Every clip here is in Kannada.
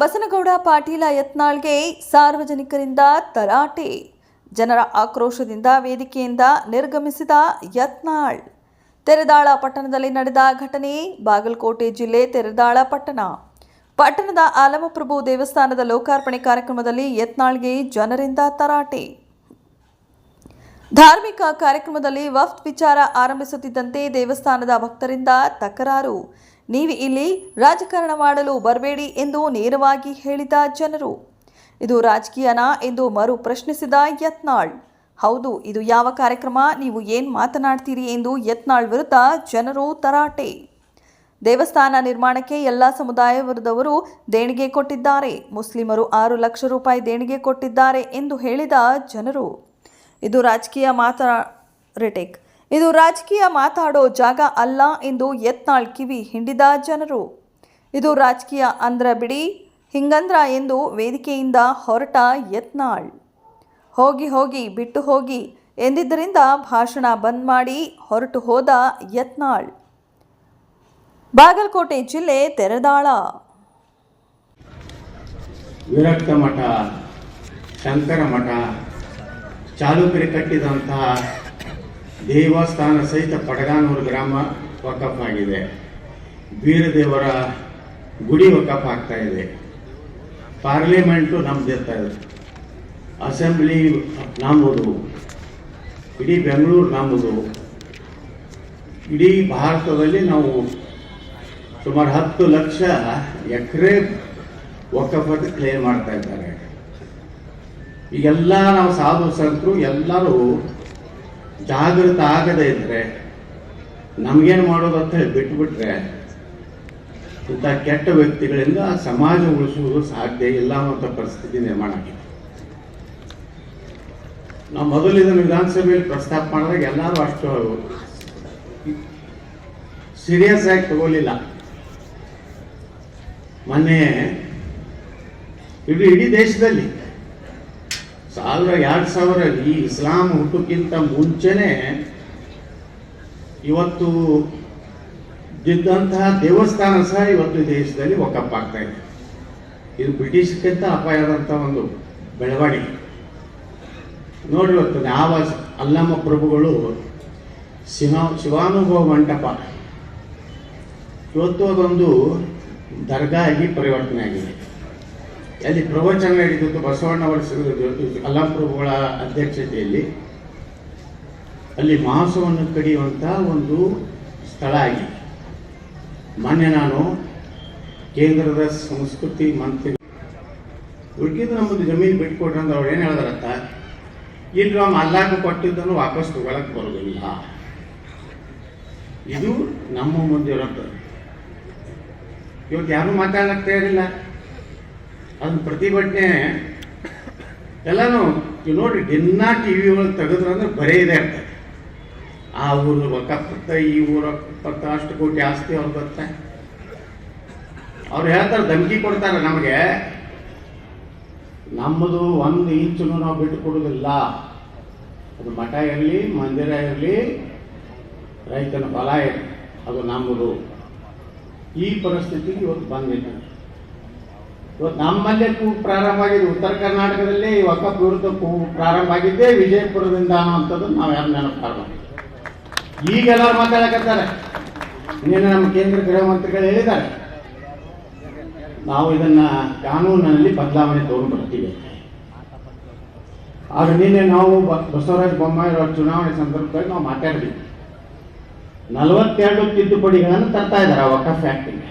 ಬಸನಗೌಡ ಪಾಟೀಲ ಯತ್ನಾಳ್ಗೆ ಸಾರ್ವಜನಿಕರಿಂದ ತರಾಟೆ. ಜನರ ಆಕ್ರೋಶದಿಂದ ವೇದಿಕೆಯಿಂದ ನಿರ್ಗಮಿಸಿದ ಯತ್ನಾಳ್. ತೆರೆದಾಳ ಪಟ್ಟಣದಲ್ಲಿ ನಡೆದ ಘಟನೆ ಬಾಗಲಕೋಟೆ ಜಿಲ್ಲೆ ತೆರೆದಾಳ ಪಟ್ಟಣ. ಪಟ್ಟಣದ ಆಲಮಪ್ರಭು ದೇವಸ್ಥಾನದ ಲೋಕಾರ್ಪಣೆ ಕಾರ್ಯಕ್ರಮದಲ್ಲಿ ಯತ್ನಾಳ್ಗೆ ಜನರಿಂದ ತರಾಟೆ. ಧಾರ್ಮಿಕ ಕಾರ್ಯಕ್ರಮದಲ್ಲಿ ವಫ್ತ್ ವಿಚಾರ ಆರಂಭಿಸುತ್ತಿದ್ದಂತೆ ದೇವಸ್ಥಾನದ ಭಕ್ತರಿಂದ ತಕರಾರು. ನೀವು ಇಲ್ಲಿ ರಾಜಕಾರಣ ಮಾಡಲು ಬರಬೇಡಿ ಎಂದು ನೇರವಾಗಿ ಹೇಳಿದ ಜನರು. ಇದು ರಾಜಕೀಯನಾ ಎಂದು ಮರು ಪ್ರಶ್ನಿಸಿದ ಯತ್ನಾಳ್. ಹೌದು, ಇದು ಯಾವ ಕಾರ್ಯಕ್ರಮ? ನೀವು ಏನು ಮಾತನಾಡ್ತೀರಿ ಎಂದು ಯತ್ನಾಳ್ ವಿರುದ್ಧ ಜನರು ತರಾಟೆ. ದೇವಸ್ಥಾನ ನಿರ್ಮಾಣಕ್ಕೆ ಎಲ್ಲ ಸಮುದಾಯವರದವರು ದೇಣಿಗೆ ಕೊಟ್ಟಿದ್ದಾರೆ. ಮುಸ್ಲಿಮರು ಆರು ಲಕ್ಷ ರೂಪಾಯಿ ದೇಣಿಗೆ ಕೊಟ್ಟಿದ್ದಾರೆ ಎಂದು ಹೇಳಿದ ಜನರು. ಇದು ರಾಜಕೀಯ ಮಾತಾ ರಿಟೇಕ್ ಇದು ರಾಜಕೀಯ ಮಾತಾಡೋ ಜಾಗ ಅಲ್ಲ ಎಂದು ಯತ್ನಾಳ್ ಕಿವಿ ಹಿಂಡಿದ ಜನರು. ಇದು ರಾಜಕೀಯ ಅಂದ್ರ ಬಿಡಿ, ಹಿಂಗಂದ್ರ ಎಂದು ವೇದಿಕೆಯಿಂದ ಹೊರಟ ಯತ್ನಾಳ್. ಹೋಗಿ ಹೋಗಿ ಬಿಟ್ಟು ಹೋಗಿ ಎಂದಿದ್ದರಿಂದ ಭಾಷಣ ಬಂದ್ ಮಾಡಿ ಹೊರಟು ಹೋದ ಯತ್ನಾಳ್. ಬಾಗಲಕೋಟೆ ಜಿಲ್ಲೆ ತೆರೆದಾಳ. ವಿರಕ್ತ ಮಠ, ಶಂಕರ ಮಠ, ಚಾಲುಕ್ಯರು ಕಟ್ಟಿದಂತಹ ದೇವಸ್ಥಾನ ಸಹಿತ ಪಡಗಾನೂರು ಗ್ರಾಮ ವಕಫ್ ಆಗಿದೆ. ಬೀರದೇವರ ಗುಡಿ ವಕಫ್ ಆಗ್ತಾ ಇದೆ. ಪಾರ್ಲಿಮೆಂಟು ನಮ್ದಿರ್ತಾ ಇದೆ. ಅಸೆಂಬ್ಲಿ ನಮ್ಮದು ಇಡೀ ಬೆಂಗಳೂರು ನಮ್ಮದು ಇಡೀ ಭಾರತದಲ್ಲಿ ನಾವು ಸುಮಾರು ಹತ್ತು ಲಕ್ಷ ಎಕರೆ ವಕಫದ ಕ್ಲೇಮ್ ಮಾಡ್ತಾ ಇದ್ದಾರೆ. ಈಗೆಲ್ಲ ನಾವು ಸಾಧು ಸಂತರು ಎಲ್ಲರೂ ಜಾಗೃತ ಆಗದೇ ಇದ್ರೆ ನಮಗೇನು ಮಾಡೋದು ಅಂತ ಹೇಳಿ ಬಿಟ್ಬಿಟ್ರೆ ಇಂಥ ಕೆಟ್ಟ ವ್ಯಕ್ತಿಗಳಿಂದ ಸಮಾಜ ಉಳಿಸುವುದು ಸಾಧ್ಯ ಇಲ್ಲ ಅನ್ನೋಂಥ ಪರಿಸ್ಥಿತಿ ನಿರ್ಮಾಣ ಆಗಿದೆ. ನಾವು ಮೊದಲು ಇದನ್ನು ವಿಧಾನಸಭೆಯಲ್ಲಿ ಪ್ರಸ್ತಾಪ ಮಾಡಿದಾಗ ಎಲ್ಲರೂ ಅಷ್ಟು ಸೀರಿಯಸ್ ಆಗಿ ತಗೋಲಿಲ್ಲ ಮೊನ್ನೆ ಇಡೀ ಇಡೀ ದೇಶದಲ್ಲಿ ಸಾವಿರ, ಎರಡು ಸಾವಿರ ಈ ಇಸ್ಲಾಂ ಹುಟ್ಟಕ್ಕಿಂತ ಮುಂಚೆನೆ ಇವತ್ತು ಇದ್ದಂತಹ ದೇವಸ್ಥಾನ ಸಹ ಇವತ್ತು ದೇಶದಲ್ಲಿ ಒಕ್ಕಪ್ಪಾಗ್ತಾ ಇದೆ. ಇದು ಬ್ರಿಟಿಷ್ಗಿಂತ ಅಪಾಯದಂಥ ಒಂದು ಬೆಳವಣಿಗೆ. ನೋಡಿ ಇವತ್ತು ಯಾವ ಅಲ್ಲಮ್ಮ ಪ್ರಭುಗಳು ಶಿವ, ಶಿವಾನುಭವ ಮಂಟಪ. ಇವತ್ತು ಅದೊಂದು ದರ್ಗಾ ಆಗಿ ಪರಿವರ್ತನೆ ಆಗಿದೆ ಅಲ್ಲಿ ಪ್ರವಚನ ನಡೀತಿತ್ತು ಬಸವಣ್ಣವರ ಅಲ್ಲಂ ಪ್ರಭುಗಳ ಅಧ್ಯಕ್ಷತೆಯಲ್ಲಿ ಅಲ್ಲಿ ಮಾಂಸವನ್ನು ಕಡಿಯುವಂಥ ಒಂದು ಸ್ಥಳ ಆಗಿದೆ. ಮೊನ್ನೆ ನಾನು ಕೇಂದ್ರದ ಸಂಸ್ಕೃತಿ ಮಂತ್ರಿ. ಉಳ್ಕಿದ್ದು ನಮ್ಮದು ಜಮೀನು ಬಿಟ್ಕೊಟ್ರೆ ಅಂದ್ರೆ ಅವ್ರು ಏನು ಹೇಳಿದಾರತ್ತ ಇಲ್ಲಿ ನಮ್ಮ ಅಲ್ಲಾಕ ಕೊಟ್ಟಿದ್ದನ್ನು ವಾಪಸ್ ತಗೊಳಕ್ ಬರೋದಿಲ್ಲ ಇದು ನಮ್ಮ ಮುಂದೆ ಇರೋದು. ಇವತ್ತು ಯಾರು ಮಾತಾಡಕ್ ತಯಾರಿಲ್ಲ? ಅದನ್ನ ಪ್ರತಿಭಟನೆ ಎಲ್ಲಾನು ನೋಡಿ ದಿನ ಟಿ ವಿ ಒಳಗೆ ತೆಗೆದ್ರೆ ಅಂದ್ರೆ ಬರೇ ಇದೆ ಇರ್ತದೆ. ಆ ಊರು ರೊಕ್ಕ ಈ ಊರ ಪತ್ತ ಅಷ್ಟು ಕೋಟಿ ಆಸ್ತಿ ಅವ್ರು ಬರ್ತ ಅವ್ರು ಹೇಳ್ತಾರೆ ಧಮಕಿ ಕೊಡ್ತಾರೆ ನಮಗೆ. ನಮ್ಮದು ಒಂದು ಇಂಚುನು ನಾವು ಬಿಟ್ಟು ಕೊಡೋದಿಲ್ಲ. ಅದು ಮಠ ಇರಲಿ, ಮಂದಿರ ಇರಲಿ, ರೈತನ ಬಲ ಇರಲಿ, ಅದು ನಮ್ಮದು ಈ ಪರಿಸ್ಥಿತಿಗೆ ಇವತ್ತು ಬಂದಿದೆ ಇವತ್ತು ನಮ್ಮಲ್ಲೇ ಪ್ರಾರಂಭ ಆಗಿದೆ. ಉತ್ತರ ಕರ್ನಾಟಕದಲ್ಲಿ ಈ ವಿರುದ್ಧ ಕೂಗು ಪ್ರಾರಂಭ ಆಗಿದ್ದೇ ವಿಜಯಪುರದಿಂದ ಅನ್ನುವಂಥದ್ದು ನಾವು ಯಾರು ನೆನಪು ಈಗ ಎಲ್ಲರೂ ಮಾತಾಡಕತ್ತಾರೆ. ಇನ್ನೇನು ನಮ್ಮ ಕೇಂದ್ರ ಗೃಹ ಮಂತ್ರಿಗಳು ಹೇಳಿದ್ದಾರೆ. ನಾವು ಇದನ್ನ ಕಾನೂನಿನಲ್ಲಿ ಬದಲಾವಣೆ ತಗೊಂಡು ಬರ್ತೀವಿ. ಆದ್ರೆ ನಿನ್ನೆ ನಾವು ಬಸವರಾಜ ಬೊಮ್ಮಾಯಿ ಚುನಾವಣೆ ಸಂದರ್ಭದಲ್ಲಿ ನಾವು ಮಾತಾಡಿದ್ವಿ. ನಲವತ್ತೆರಡು ತಿದ್ದುಪಡಿಗಳನ್ನು ತರ್ತಾ ಇದ್ದಾರೆ ಆ ವಕಫ್ ಆಕ್ಟಿಗೆ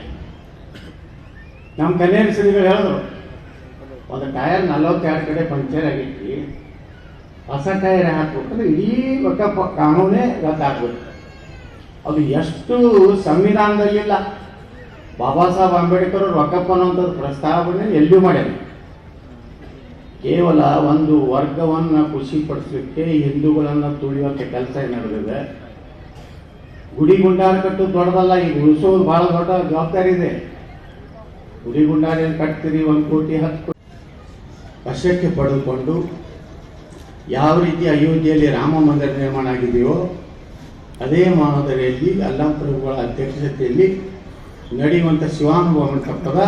ನಮ್ಮ ಕಲ್ಯಾಣ ಶ್ರೀಗಳು ಹೇಳಿದ್ರು ಒಂದು ಟೈರ್ ನಲವತ್ತೆರಡು ಕಡೆ ಪಂಕ್ಚರ್ ಆಗೈತಿ ಹೊಸ ಟೈರ್ ಹಾಕ್ಬೇಕಂದ್ರೆ ಇಡೀ ಒಕ್ಕ ಕಾನೂನೇ ರದ್ದಾಗಬೇಕು ಅದು ಎಷ್ಟು ಸಂವಿಧಾನದಲ್ಲಿಲ್ಲ. ಬಾಬಾ ಸಾಹೇಬ್ ಅಂಬೇಡ್ಕರ್ ರೊಕ್ಕಪ್ಪ ವಕಫ್ ಅನ್ನುವಂಥದ್ದು ಪ್ರಸ್ತಾವನೆ ಎಲ್ಲಿಯೂ ಮಾಡ್ಯಾರ ಕೇವಲ ಒಂದು ವರ್ಗವನ್ನು ಖುಷಿಪಡಿಸಲಿಕ್ಕೆ ಹಿಂದೂಗಳನ್ನು ತುಳಿಯೋಕ್ಕೆ ಕೆಲಸ ನಡೆದಿದೆ ಗುಡಿ ಗುಂಡಾರ ಕಟ್ಟು ದೊಡ್ಡದಲ್ಲ, ಈಗ ಉಳಿಸೋದು ಭಾಳ ದೊಡ್ಡ ಜವಾಬ್ದಾರಿ ಇದೆ. ಗುಡಿ ಗುಂಡಾರ ಏನ್ ಕಟ್ತೀರಿ? ಒಂದು ಕೋಟಿ ಹತ್ತು ಕೋಟಿ. ವಶಕ್ಕೆ ಪಡೆದುಕೊಂಡು ಯಾವ ರೀತಿ ಅಯೋಧ್ಯೆಯಲ್ಲಿ ರಾಮ ಮಂದಿರ ನಿರ್ಮಾಣ ಆಗಿದೆಯೋ ಅದೇ ಮಾದರಿಯಲ್ಲಿ ಅಲ್ಲಂ ಅಧ್ಯಕ್ಷತೆಯಲ್ಲಿ ನಡೆಯುವಂಥ ಶಿವಾನುಭವ ಮಂಟಪದ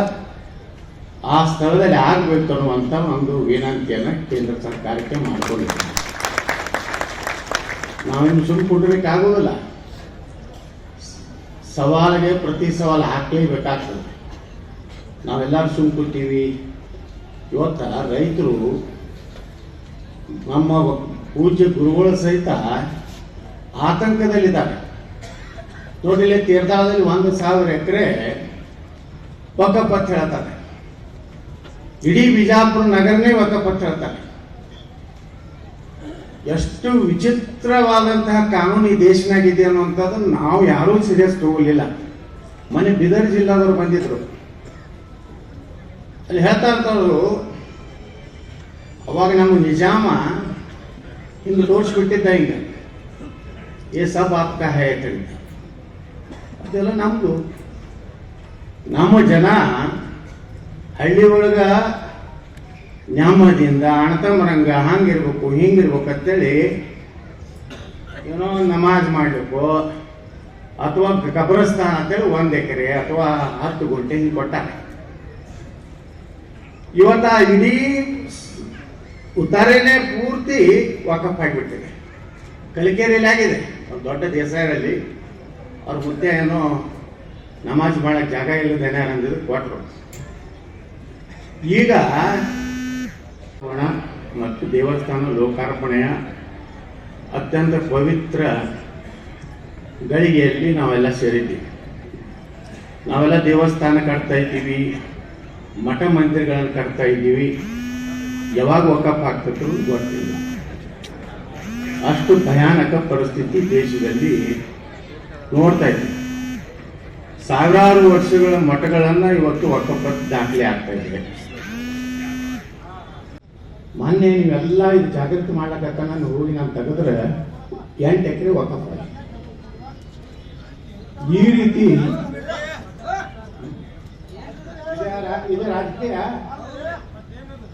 ಆ ಸ್ಥಳದಲ್ಲಿ ಆಗಬೇಕು ಅನ್ನುವಂಥ ಒಂದು ವಿನಂತಿಯನ್ನು ಕೇಂದ್ರ ಸರ್ಕಾರಕ್ಕೆ ಮಾಡಿಕೊಂಡಿದ್ದೀವಿ ನಾವಿನ್ನು ಸುಮ್ಮನೆ ಕೊಡಬೇಕಾಗೋದಿಲ್ಲ ಸವಾಲಿಗೆ ಪ್ರತಿ ಸವಾಲು ಹಾಕಲೇಬೇಕಾಗ್ತದೆ. ನಾವೆಲ್ಲರೂ ಸುಮ್ಮ ಕೂತೀವಿ ಇವತ್ತ ರೈತರು ನಮ್ಮ ಪೂಜ್ಯ ಗುರುಗಳ ಸಹಿತ ಆತಂಕದಲ್ಲಿದ್ದಾರೆ. ನೋಡಿಲ್ಲ ತೀರ್ಥಾಳದಲ್ಲಿ ಒಂದು ಸಾವಿರ ಎಕರೆ ಒಕ್ಕಪತ್ತು ಹೇಳ್ತಾರೆ. ಇಡೀ ಬಿಜಾಪುರ ನಗರನೇ ಒಕ್ಕಪತ್ತು ಹೇಳ್ತಾರೆ. ಎಷ್ಟು ವಿಚಿತ್ರವಾದಂತಹ ಕಾನೂನು ಈ ದೇಶನಾಗಿದೆ ಅನ್ನುವಂಥದ್ದು ನಾವು ಯಾರೂ ಸೀರಿಯಸ್ ತಗೊಳ್ಳಿಲ್ಲ. ಮೊನ್ನೆ ಬೀದರ್ ಜಿಲ್ಲಾದವರು ಬಂದಿದ್ರು. ಅಲ್ಲಿ ಹೇಳ್ತಾ ಇರ್ತಾರೆ ಅವಾಗ ನಮ್ಮ ನಿಜಾಮ ಹಿಂಗೆ ತೋರಿಸ್ಬಿಟ್ಟಿದ್ದ ಹಿಂಗೆ. ಏ ಸಬ್ ಆಪ್ಕ ಹೇ ಅಂತ ಅದೆಲ್ಲ ನಮ್ದು. ನಮ್ಮ ಜನ ಹಳ್ಳಿ ಒಳಗ ನ್ಯಾಮದಿಂದ ಅಣತಂಬರಂಗ ಹಂಗಿರ್ಬೇಕು, ಹಿಂಗಿರ್ಬೇಕು ಅಂತೇಳಿ ಏನೋ ನಮಾಜ್ ಮಾಡಬೇಕು, ಅಥವಾ ಕಬ್ರಸ್ತಾನ ಅಂತೇಳಿ ಒಂದು ಎಕರೆ ಅಥವಾ ಹತ್ತು ಗುಂಟೆ ಹಿಂಗೆ ಕೊಟ್ಟಾರೆ. ಇವತ್ತ ಇಡೀ ಉತ್ತರೇನೆ ಪೂರ್ತಿ ವಾಕಪ್ ಆಗಿಬಿಟ್ಟಿದೆ. ಕಲಿಕೇರಿಯಲ್ಲಿ ಆಗಿದೆ. ಒಂದು ದೊಡ್ಡ ದೇಸಾಯರಲ್ಲಿ ಅವ್ರ ಮುತ್ತೆ ಏನೋ ನಮಾಜ್ ಮಾಡಕ್ಕೆ ಜಾಗ ಇಲ್ಲದೇನೆ ಅನ್ನೋದಿದ್ರು ಕೊಟ್ಟರು ಈಗ ಮತ್ತು ದೇವಸ್ಥಾನ ಲೋಕಾರ್ಪಣೆಯ ಅತ್ಯಂತ ಪವಿತ್ರ ಗಳಿಗೆಯಲ್ಲಿ ನಾವೆಲ್ಲ ಸೇರಿದ್ದೀವಿ. ನಾವೆಲ್ಲ ದೇವಸ್ಥಾನ ಕಟ್ತಾ ಇದ್ದೀವಿ. ಮಠ ಮಂದಿರಗಳನ್ನು ಕಟ್ತಾ ಇದ್ದೀವಿ. ಯಾವಾಗ ವಕಪ್ ಆಗ್ತಕ್ಕೂ ಗೊತ್ತಿಲ್ಲ. ಅಷ್ಟು ಭಯಾನಕ ಪರಿಸ್ಥಿತಿ ದೇಶದಲ್ಲಿ ನೋಡ್ತಾ ಇದ್ದೀವಿ. ಸಾವಿರಾರು ವರ್ಷಗಳ ಮಠಗಳನ್ನು ಇವತ್ತು ವಕಪ್ ದಾಖಲೆ ಆಗ್ತಾ ಇದೆ ಮೊನ್ನೆ ನೀವೆಲ್ಲ ಇದು ಜಾಗೃತಿ ಮಾಡ್ಲಕ್ಕ ನಾನು ಹೋಗಿ ನಾನು ತೆಗೆದ್ರೆ ಎಂಟು ಎಕರೆ ಒಕ್ಕಪ್ಪ ಈ ರೀತಿ ಇದು ರಾಜಕೀಯ?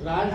ರಾಜಕೀಯ ರಾಜ